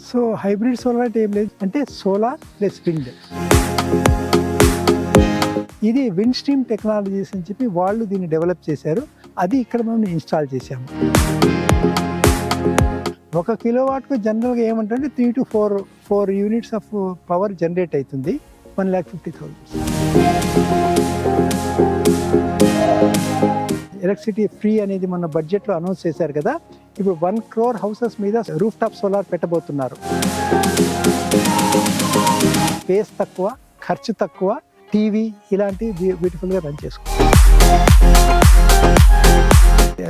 So hybrid solar అంటే ఏం లేదు. అంటే సోలార్ ప్లస్ విండ్. ఇది విండ్ స్ట్రీమ్ టెక్నాలజీస్ అని చెప్పి వాళ్ళు దీన్ని డెవలప్ చేశారు. అది ఇక్కడ మనం ఇన్స్టాల్ చేశాము. ఒక కిలోవాట్కు జనరల్గా ఏమంటే three to four four units of power generate అవుతుంది. One lakh fifty thousand electricity free అనేది మన బడ్జెట్లో అనౌన్స్ చేశారు కదా. ఇప్పుడు వన్ క్రోర్ హౌసెస్ మీద రూఫ్ టాప్ సోలార్ పెట్టబోతున్నారు. స్పేస్ తక్కువ ఖర్చు తక్కువ టీవీ ఇలాంటివి బ్యూటిఫుల్గా రన్ చేసుకో.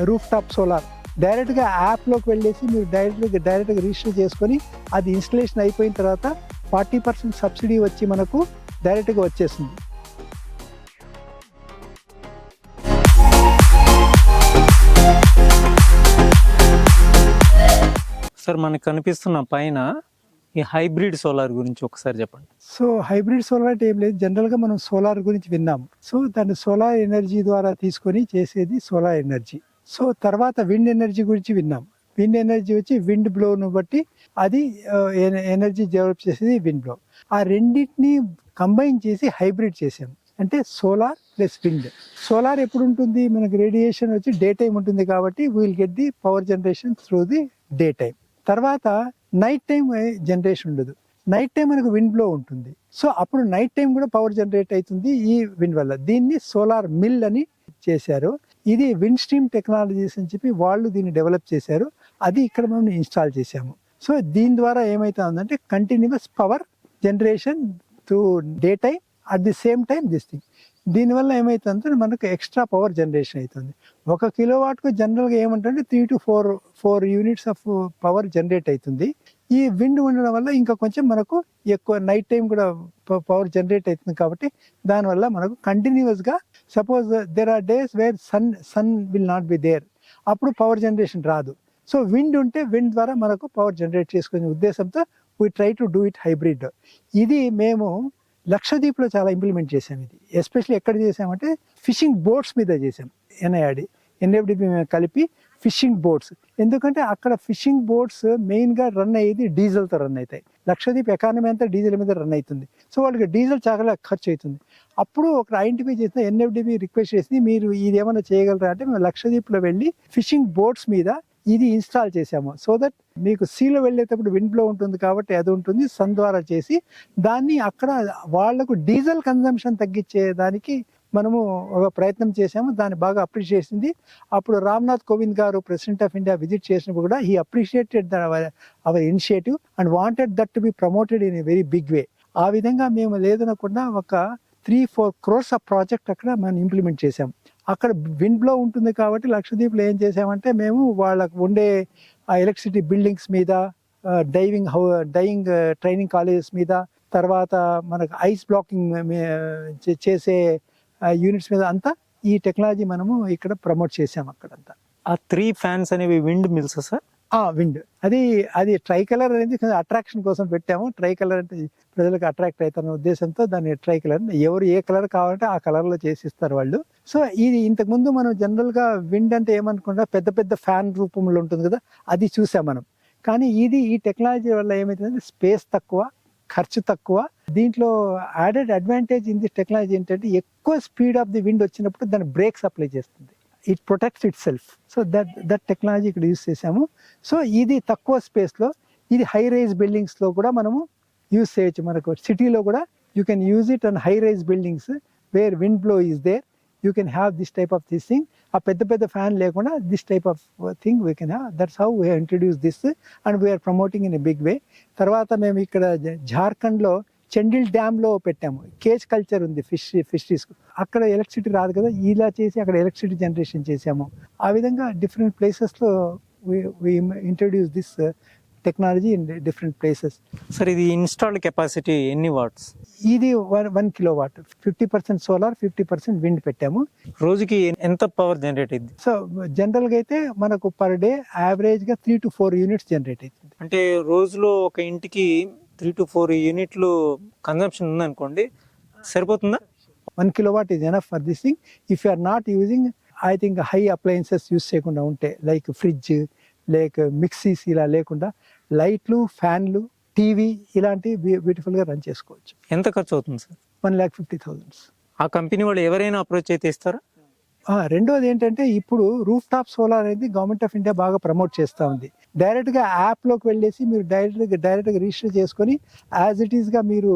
రూఫ్ టాప్ సోలార్ డైరెక్ట్గా యాప్లోకి వెళ్ళేసి మీరు డైరెక్ట్గా డైరెక్ట్గా రిజిస్టర్ చేసుకొని అది ఇన్స్టలేషన్ అయిపోయిన తర్వాత ఫార్టీ పర్సెంట్ సబ్సిడీ వచ్చి మనకు డైరెక్ట్గా వచ్చేసింది. సార్ మనకు కనిపిస్తున్న పైన ఈ హైబ్రిడ్ సోలార్ గురించి ఒకసారి చెప్పండి. సో హైబ్రిడ్ సోలార్ అంటే ఏం లేదు. జనరల్గా మనం సోలార్ గురించి విన్నాము. సో దాన్ని సోలార్ ఎనర్జీ ద్వారా తీసుకొని చేసేది సోలార్ ఎనర్జీ. సో తర్వాత విండ్ ఎనర్జీ గురించి విన్నాం విండ్ ఎనర్జీ వచ్చి విండ్ బ్లోను బట్టి అది ఎనర్జీ డెవలప్ చేసేది విండ్ బ్లో. ఆ రెండింటిని కంబైన్ చేసి హైబ్రిడ్ చేసాం అంటే సోలార్ ప్లస్ విండ్. సోలార్ ఎప్పుడు ఉంటుంది మనకి రేడియేషన్ వచ్చి డే టైం ఉంటుంది కాబట్టి will get the power generation through the day time తర్వాత నైట్ టైం జనరేషన్ ఉండదు. నైట్ టైం మనకు విండ్ బ్లో ఉంటుంది. సో అప్పుడు నైట్ టైం కూడా పవర్ జనరేట్ అవుతుంది ఈ విండ్ వల్ల. దీన్ని సోలార్ మిల్ అని చేశారు. ఇది విండ్ స్ట్రీమ్ టెక్నాలజీస్ అని చెప్పి వాళ్ళు దీన్ని డెవలప్ చేశారు. అది ఇక్కడ మనం ఇన్స్టాల్ చేశాము. సో దీని ద్వారా ఏమైతుందంటే continuous power generation through day time at the same time this thing దీనివల్ల ఏమవుతుందంటే మనకు ఎక్స్ట్రా పవర్ జనరేషన్ అవుతుంది. ఒక కిలోవాట్కు జనరల్గా ఏమంటే three to four four units of power generate అవుతుంది. ఈ విండ్ ఉండడం వల్ల ఇంకా కొంచెం మనకు ఎక్కువ నైట్ టైం కూడా పవర్ జనరేట్ అవుతుంది కాబట్టి దానివల్ల మనకు కంటిన్యూస్గా suppose there are days where sun sun will not be there అప్పుడు పవర్ జనరేషన్ రాదు. సో విండ్ ఉంటే విండ్ ద్వారా మనకు పవర్ జనరేట్ చేసుకునే ఉద్దేశంతో we try to do it hybrid ఇది మేము లక్షద్వీప్లో చాలా ఇంప్లిమెంట్ చేసాం ఇది. ఎస్పెషల్లీ ఎక్కడ చేసామంటే ఫిషింగ్ బోట్స్ మీద చేసాం ఎన్ఐఆర్డి ఎన్ఎఫ్డిపి మేము కలిపి ఫిషింగ్ బోట్స్ ఎందుకంటే అక్కడ ఫిషింగ్ బోట్స్ మెయిన్గా రన్ అయ్యేది డీజిల్తో రన్ అవుతాయి. లక్షద్వీప్ ఎకానమీ అంతా డీజిల్ మీద రన్ అవుతుంది. సో వాళ్ళకి డీజిల్ చాలా ఖర్చు అవుతుంది. అప్పుడు ఒక ఐడెంటిఫై చేసిన ఎన్ఎఫ్డిబి రిక్వెస్ట్ చేసింది మీరు ఇది ఏమైనా చేయగలరా? అంటే మేము లక్షద్వీప్లో వెళ్ళి ఫిషింగ్ బోట్స్ మీద ఇది ఇన్స్టాల్ చేసాము సో దట్ మీకు సీలో వెళ్ళేటప్పుడు విండ్ బ్లో ఉంటుంది కాబట్టి అది ఉంటుంది. సన్ ద్వారా చేసి దాన్ని అక్కడ వాళ్ళకు డీజిల్ కన్జంప్షన్ తగ్గించే దానికి మనము ఒక ప్రయత్నం చేశాము. దాన్ని బాగా అప్రిషియేట్ చేసింది. అప్పుడు రామ్నాథ్ కోవింద్ గారు ప్రెసిడెంట్ ఆఫ్ ఇండియా విజిట్ చేసినప్పుడు కూడా he appreciated our initiative and wanted that to be promoted in a very big way ఆ విధంగా మేము లేదనకుండా ఒక three four crores of project అక్కడ మనం ఇంప్లిమెంట్ చేసాం అక్కడ విండ్ బ్లో ఉంటుంది కాబట్టి లక్షద్వీప్లో ఏం చేసామంటే మేము వాళ్ళకు ఉండే ఆ ఎలక్ట్రిసిటీ బిల్డింగ్స్ మీద diving how diving training colleges మీద తర్వాత మనకు ఐస్ బ్లాకింగ్ చేసే యూనిట్స్ మీద అంతా ఈ టెక్నాలజీ మనము ఇక్కడ ప్రమోట్ చేసాం అక్కడంతా. ఆ త్రీ ఫ్యాన్స్ అనేవి విండ్ మిల్స్ సార్? విండ్. అది అది ట్రై కలర్ అనేది అట్రాక్షన్ కోసం పెట్టాము. ట్రై కలర్ అంటే ప్రజలకు అట్రాక్ట్ అవుతున్న ఉద్దేశంతో దాన్ని ట్రై కలర్ ఎవరు ఏ కలర్ కావాలంటే ఆ కలర్లో చేసిస్తారు వాళ్ళు. సో ఇది ఇంతకుముందు మనం జనరల్గా విండ్ అంటే ఏమనుకుంటా? పెద్ద పెద్ద ఫ్యాన్ రూపంలో ఉంటుంది కదా అది చూసాం మనం. కానీ ఇది ఈ టెక్నాలజీ వల్ల ఏమైతుందంటే స్పేస్ తక్కువ ఖర్చు తక్కువ. దీంట్లో added advantage in the technology ఏంటంటే ఎక్కువ స్పీడ్ ఆఫ్ ది విండ్ వచ్చినప్పుడు దాన్ని బ్రేక్స్ అప్లై చేస్తుంది. It protects itself so that that technology ఇక్కడ యూస్ చేసాము సో ఇది తక్కువ స్పేస్లో ఇది హై రైజ్ బిల్డింగ్స్లో కూడా మనము యూస్ చేయొచ్చు. మనకు సిటీలో కూడా you can use it and high rise buildings where wind blow is there you can have this type of this thing ఆ పెద్ద పెద్ద ఫ్యాన్ లేకుండా this type of thing we can have that's how we introduce this and we are promoting in a big way తర్వాత మేము ఇక్కడ జార్ఖండ్లో చెండిల్ డ్యామ్లో పెట్టాము. కేజ్ కల్చర్ ఉంది ఫిష్ ఫిషరీస్. అక్కడ ఎలక్ట్రిసిటీ రాదు కదా ఇలా చేసి అక్కడ ఎలక్ట్రిసిటీ జనరేషన్ చేసాము ఆ విధంగా డిఫరెంట్ ప్లేసెస్లో introduce this technology in different places. Sir ఇది ఇన్స్టాల్డ్ కెపాసిటీ ఎన్ని వాట్స్? ఇది one one kilo watt fifty percent solar fifty percent wind పెట్టాము. రోజుకి ఎంత పవర్ జనరేట్ అయింది సో జనరల్గా అయితే మనకు పర్ డే యావరేజ్గా three to four units generate అవుతుంది అంటే రోజులో ఒక ఇంటికి త్రీ టు ఫోర్ యూనిట్లు కన్జంప్షన్ ఉందనుకోండి సరిపోతుందా? One kilo watt is enough for this thing if you are not using I think high appliances use చేయకుండా ఉంటే లైక్ ఫ్రిడ్జ్ లైక్ మిక్సీస్ ఇలా లేకుండా లైట్లు ఫ్యాన్లు టీవీ ఇలాంటివి బ్యూటిఫుల్గా రన్ చేసుకోవచ్చు. ఎంత ఖర్చు అవుతుంది sir? One lakh fifty thousands ఆ కంపెనీ వాళ్ళు ఎవరైనా అప్రోచ్ అయితే ఇస్తారా? రెండోది ఏంటంటే ఇప్పుడు రూఫ్ టాప్ సోలార్ అనేది గవర్నమెంట్ ఆఫ్ ఇండియా బాగా ప్రమోట్ చేస్తూ ఉంది. డైరెక్ట్గా యాప్లోకి వెళ్ళేసి మీరు డైరెక్ట్గా డైరెక్ట్గా రిజిస్టర్ చేసుకొని యాజ్ ఇట్ ఈస్గా మీరు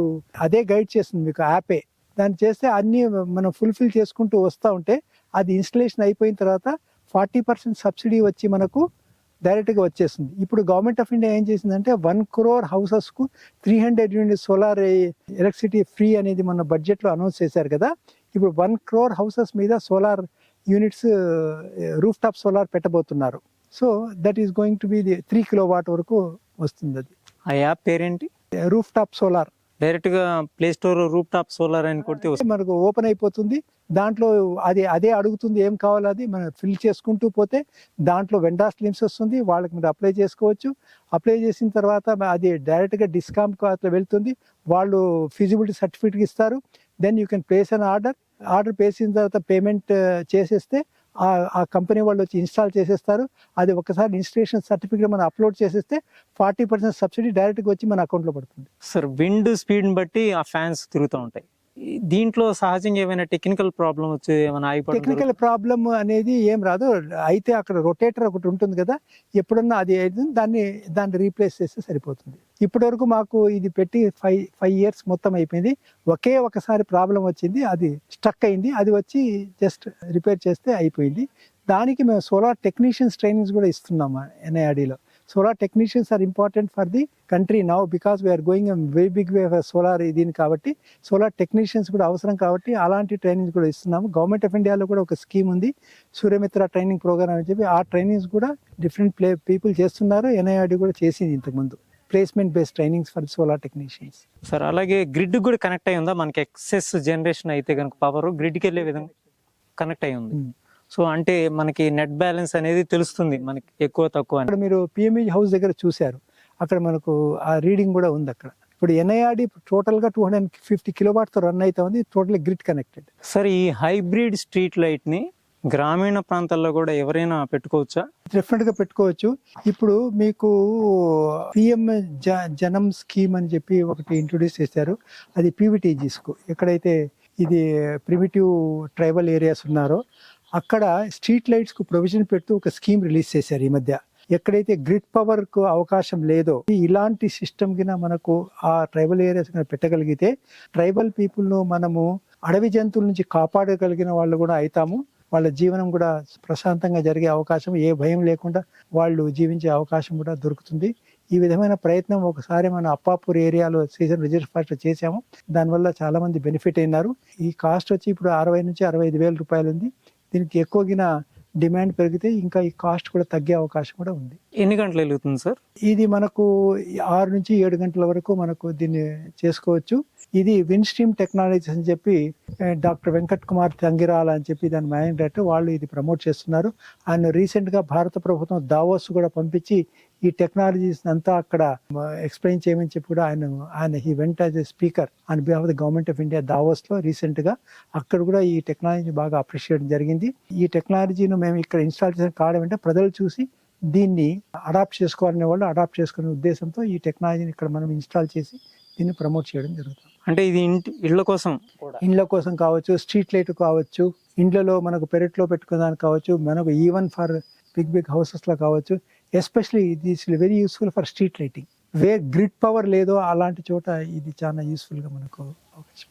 అదే గైడ్ చేస్తుంది మీకు యాపే దాన్ని చేస్తే అన్ని మనం ఫుల్ఫిల్ చేసుకుంటూ వస్తూ ఉంటే అది ఇన్స్టలేషన్ అయిపోయిన తర్వాత ఫార్టీ పర్సెంట్ సబ్సిడీ వచ్చి మనకు డైరెక్ట్గా వచ్చేస్తుంది. ఇప్పుడు గవర్నమెంట్ ఆఫ్ ఇండియా ఏం చేసిందంటే one crore హౌసెస్కు three hundred unit solar electricity free అనేది మన బడ్జెట్లో అనౌన్స్ చేశారు కదా. ఇప్పుడు వన్ క్రోర్ హౌసెస్ మీద solar units roof top solar పెట్టబోతున్నారు. So that is going to be the three kilo watt వరకు వస్తుంది అది. ఆ యాప్ పేరేంటి? Roof top solar. డైరెక్ట్గా play store roof top solar అని కొడితే మనకు ఓపెన్ అయిపోతుంది. దాంట్లో అది అదే అడుగుతుంది ఏం కావాలో అది మనం ఫిల్ చేసుకుంటూ పోతే దాంట్లో వెండాస్ లిమ్స్ వస్తుంది. వాళ్ళకి మీరు అప్లై చేసుకోవచ్చు. అప్లై చేసిన తర్వాత అది డైరెక్ట్గా డిస్కౌంట్ అట్లా వెళ్తుంది. వాళ్ళు ఫిజిబిలిటీ సర్టిఫికేట్ ఇస్తారు. Then you can place an order order చేసిన తర్వాత పేమెంట్ uh, చేసేస్తే ఆ కంపెనీ వాళ్ళు వచ్చి ఇన్స్టాల్ చేసేస్తారు. అది ఒకసారి ఇన్స్టలేషన్ సర్టిఫికేట్ మనం అప్లోడ్ చేసేస్తే ఫార్టీ పర్సెంట్ సబ్సిడీ డైరెక్ట్గా వచ్చి మన అకౌంట్లో పడుతుంది. సార్ విండ్ స్పీడ్ని బట్టి ఆ ఫ్యాన్స్ తిరుగుతూ ఉంటాయి. దీంట్లో సహజంగా ఏమైనా టెక్నికల్ ప్రాబ్లం వచ్చి ఏమైనా ఆగిపోవడం టెక్నికల్ ప్రాబ్లం అనేది ఏం రాదు. అయితే అక్కడ రొటేటర్ ఒకటి ఉంటుంది కదా ఎప్పుడన్నా అది అయితే దాన్ని దాన్ని రీప్లేస్ చేస్తే సరిపోతుంది. ఇప్పటి వరకు మాకు ఇది పెట్టి ఫైవ్ ఫైవ్ ఇయర్స్ మొత్తం అయిపోయింది. ఒకే ఒకసారి ప్రాబ్లం వచ్చింది అది స్టక్ అయింది అది వచ్చి జస్ట్ రిపేర్ చేస్తే అయిపోయింది. దానికి మేము సోలార్ టెక్నీషియన్స్ ట్రైనింగ్స్ కూడా ఇస్తున్నాము ఎన్ఐఆర్డీలో solar technicians are important for the country now because we are going very big way solar దీని కాబట్టి సోలార్ టెక్నీషియన్స్ కూడా అవసరం కాబట్టి అలాంటి ట్రైనింగ్స్ కూడా ఇస్తున్నాము గవర్నమెంట్ ఆఫ్ ఇండియాలో కూడా ఒక స్కీమ్ ఉంది సూర్యమిత్ర ట్రైనింగ్ ప్రోగ్రామ్ అని చెప్పి ఆ ట్రైనింగ్స్ కూడా డిఫరెంట్ ప్లే పీపుల్ చేస్తున్నారు ఎన్ఐఆర్డి కూడా చేసింది ఇంతకుముందు placement based trainings for solar technicians sir అలాగే గ్రిడ్ కూడా కనెక్ట్ అయి ఉందా? మనకి ఎక్సెస్ జనరేషన్ అయితే కనుక పవర్ గ్రిడ్కి వెళ్ళే విధంగా కనెక్ట్ అయి ఉంది. సో అంటే మనకి నెట్ బ్యాలెన్స్ అనేది తెలుస్తుంది మనకి ఎక్కువ తక్కువ అని. అక్కడ మీరు పిఎంఈ హౌస్ దగ్గర చూశారు. అక్కడ మనకు ఆ రీడింగ్ కూడా ఉంది అక్కడ. ఇప్పుడు ఎన్ఐఆర్డి టోటల్గా టూ హండ్రెడ్ ఫిఫ్టీ కిలోవాట్తో రన్ అయితే ఉంది టోటల్ గ్రిడ్ కనెక్టెడ్ సార్ ఈ హైబ్రిడ్ స్ట్రీట్ లైట్ని గ్రామీణ ప్రాంతాల్లో కూడా ఎవరైనా పెట్టుకోవచ్చా? డెఫినెట్గా పెట్టుకోవచ్చు. ఇప్పుడు మీకు పిఎం జనం స్కీమ్ అని చెప్పి ఒకటి ఇంట్రొడ్యూస్ చేశారు. అది పీవీటీజీస్కు ఎక్కడైతే ఇది ప్రిమిటివ్ ట్రైబల్ ఏరియాస్ ఉన్నారో అక్కడ స్ట్రీట్ లైట్స్కు ప్రొవిజన్ పెడుతూ ఒక స్కీమ్ రిలీజ్ చేశారు ఈ మధ్య. ఎక్కడైతే గ్రిడ్ పవర్కు అవకాశం లేదో ఇలాంటి సిస్టమ్ కింద మనకు ఆ ట్రైబల్ ఏరియాస్ పెట్టగలిగితే ట్రైబల్ పీపుల్ను మనము అడవి జంతువుల నుంచి కాపాడగలిగిన వాళ్ళు కూడా అవుతాము వాళ్ళ జీవనం కూడా ప్రశాంతంగా జరిగే అవకాశం ఏ భయం లేకుండా వాళ్ళు జీవించే అవకాశం కూడా దొరుకుతుంది. ఈ విధమైన ప్రయత్నం ఒకసారి మన అప్పాపూర్ ఏరియాలో సీజన్ రిజర్వ్ ఫారెస్ట్ చేసాము దానివల్ల చాలా మంది బెనిఫిట్ అయినారు. ఈ కాస్ట్ వచ్చి ఇప్పుడు అరవై నుంచి అరవై ఐదు వేల రూపాయలు ఉంది. దీనికి ఎక్కువగిన డిమాండ్ పెరిగితే ఇంకా ఈ కాస్ట్ కూడా తగ్గే అవకాశం కూడా ఉంది. ఎన్ని గంటలు వెలుగుతుంది సార్? ఇది మనకు ఆరు నుంచి ఏడు గంటల వరకు మనకు దీన్ని చేసుకోవచ్చు. ఇది విన్ స్ట్రీమ్ టెక్నాలజీస్ అని చెప్పి డాక్టర్ వెంకట్ కుమార్ తంగిరాల అని చెప్పి దాని మేనేజింగ్ డైరెక్టర్ వాళ్ళు ఇది ప్రమోట్ చేస్తున్నారు. ఆయన రీసెంట్గా భారత ప్రభుత్వం దావోస్ కూడా పంపించి ఈ టెక్నాలజీస్ అంతా అక్కడ ఎక్స్ప్లెయిన్ చేయమని చెప్పి కూడా ఆయన ఆయన he went as a speaker on behalf of the government of India దావోస్లో రీసెంట్గా. అక్కడ కూడా ఈ టెక్నాలజీ బాగా అప్రిషియేట్ జరిగింది. ఈ టెక్నాలజీని మేము ఇక్కడ ఇన్స్టాల్ చేసిన కావడం అంటే ప్రజలు చూసి దీన్ని అడాప్ట్ చేసుకోవాలనే వాళ్ళు అడాప్ట్ చేసుకునే ఉద్దేశంతో ఈ టెక్నాలజీని ఇక్కడ మనం ఇన్స్టాల్ చేసి దీన్ని ప్రమోట్ చేయడం జరుగుతుంది. అంటే ఇది ఇంటి ఇళ్ళ కోసం ఇండ్ల కోసం కావచ్చు స్ట్రీట్ లైట్ కావచ్చు ఇండ్లలో మనకు పెరట్లో పెట్టుకోవడానికి కావచ్చు మనకు ఈవెన్ ఫర్ బిగ్ బిగ్ హౌసెస్లో కావచ్చు especially this very useful for street lighting way grid power లేదో అలాంటి చోట ఇది చాలా యూస్ఫుల్గా మనకు అవకాశం.